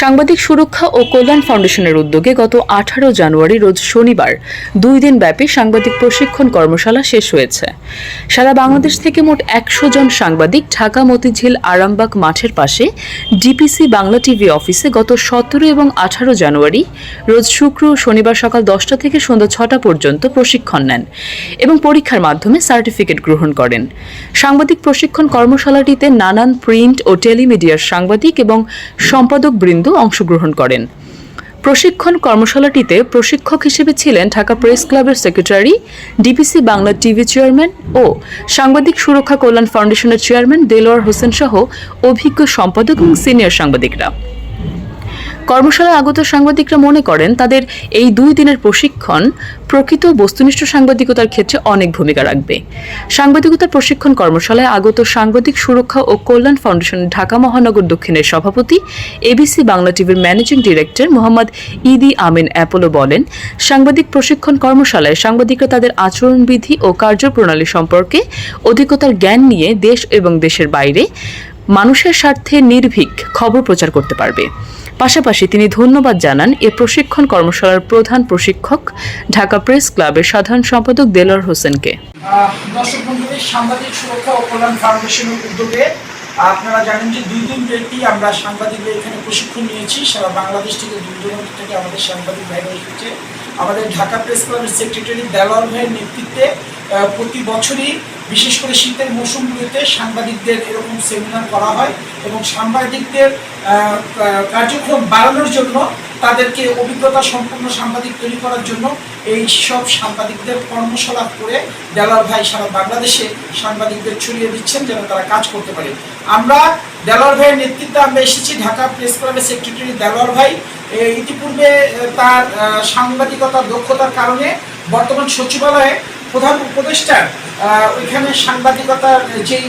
সাংবাদিক সুরক্ষা ও কল্যাণ ফাউন্ডেশনের উদ্যোগে গত আঠারো জানুয়ারি রোজ শনিবার দুই দিন ব্যাপী সাংবাদিক প্রশিক্ষণ কর্মশালা শেষ হয়েছে। সারা বাংলাদেশ থেকে মোট একশো জন সাংবাদিক ঢাকা, মতিঝিল, আরামবাগ মাঠের পাশে ডিপিসি বাংলা টিভি অফিসে গত সতেরো এবং আঠারো জানুয়ারি রোজ শুক্র ও শনিবার সকাল দশটা থেকে সন্ধ্যা ছটা পর্যন্ত প্রশিক্ষণ নেন এবং পরীক্ষার মাধ্যমে সার্টিফিকেট গ্রহণ করেন। সাংবাদিক প্রশিক্ষণ কর্মশালাটিতে নানান প্রিন্ট ও টেলিমিডিয়ার সাংবাদিক এবং সম্পাদক বৃন্দ অংশগ্রহণ করেন। প্রশিক্ষণ কর্মশালাটিতে প্রশিক্ষক হিসেবে ছিলেন ঢাকা প্রেস ক্লাবের secretary, DPC Bangla TV chairman ও সাংবাদিক সুরক্ষা কল্যাণ ফাউন্ডেশনের চেয়ারম্যান দেলোয়ার হোসেন সহ অভিজ্ঞ সম্পাদক এবং সিনিয়র সাংবাদিকরা। কর্মশালায় আগত সাংবাদিকরা মনে করেন, তাদের এই দুই দিনের প্রশিক্ষণ প্রকৃত বস্তুনিষ্ঠ সাংবাদিকতার ক্ষেত্রে অনেক ভূমিকা রাখবে। সাংবাদিকতার প্রশিক্ষণ কর্মশালায় আগত সাংবাদিক সুরক্ষা ও কল্যাণ ফাউন্ডেশন ঢাকা মহানগর দক্ষিণের সভাপতি এবিসি বাংলা টিভির managing director Mohammad Idi Amin Apollo বলেন, সাংবাদিক প্রশিক্ষণ কর্মশালায় সাংবাদিকরা তাদের আচরণবিধি ও কার্যপ্রণালী সম্পর্কে অধিকতার জ্ঞান নিয়ে দেশ এবং দেশের বাইরে মানুষের স্বার্থে নির্ভীক খবর প্রচার করতে পারবে। পাশাপাশি তিনি ধন্যবাদ জানান এ প্রশিক্ষণ কর্মশালার প্রধান প্রশিক্ষক, ঢাকা প্রেস ক্লাবের সাধারণ সম্পাদক দেলোয়ার হোসেনকে। দর্শক বন্ধুদের সাংবাদিক সুরক্ষা ও কল্যাণ ফাউন্ডেশনের উদ্যোগে আপনারা জানেন যে দুই দিন ব্যাপী আমরা সাংবাদিকদের এখানে প্রশিক্ষণ নিয়েছি। সারা বাংলাদেশ থেকে দূর দূরান্ত থেকে আমাদের সাংবাদিক ভাই এসেছে। আমাদের ঢাকা প্রেস ক্লাবের সেক্রেটারি দেলোয়ার ভাইয়ের নেতৃত্বে প্রতি বছরই বিশেষ করে শীতের মৌসুমগুলিতে সাংবাদিকদের এরকম সেমিনার করা হয় এবং সাংবাদিকদের কার্যক্রম বাড়ানোর জন্য তাদেরকে অভিজ্ঞতা সম্পন্ন সাংবাদিক তৈরি করার জন্য এই সব সাংবাদিকদের কর্মশালা করে দেলার ভাই সারা বাংলাদেশে সাংবাদিকদের ছড়িয়ে দিচ্ছেন যেন তারা কাজ করতে পারে। আমরা দেলার ভাইয়ের নেতৃত্বে আমরা এসেছি ঢাকা প্রেস ক্লাবের সেক্রেটারি দেলার ভাই। ইতিপূর্বে তার সাংবাদিকতার দক্ষতার কারণে বর্তমান সচিবালয়ে প্রধান উপদেষ্টার ওইখানে সাংবাদিকতার যেই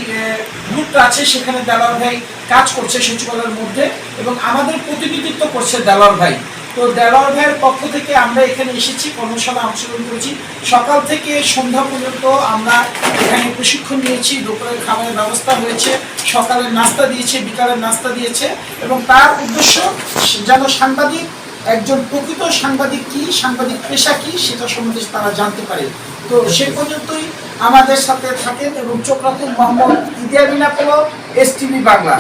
গ্রুপটা আছে, সেখানে দেলার ভাই কাজ করছে সচিবালয়ের মধ্যে এবং আমাদের প্রতিনিধিত্ব করছে দেলার ভাই। তো দেলার ভাইয়ের পক্ষ থেকে আমরা এখানে এসেছি, কর্মশালা অংশগ্রহণ করেছি। সকাল থেকে সন্ধ্যা পর্যন্ত আমরা এখানে প্রশিক্ষণ নিয়েছি, দুপুরের খাবারের ব্যবস্থা হয়েছে সকালের নাস্তা দিয়েছে বিকালের নাস্তা দিয়েছে এবং তার উদ্দেশ্য যেন সাংবাদিক একজন প্রকৃত সাংবাদিক কি, সাংবাদিক পেশা কি, সেটা সম্বন্ধে তারা জানতে পারে। তো সে পর্যন্তই আমাদের সাথে থাকেন এবং চোখ রাখেন মোহাম্মদ ইদিয়ামিনা পোলো, এস টিভি বাংলা।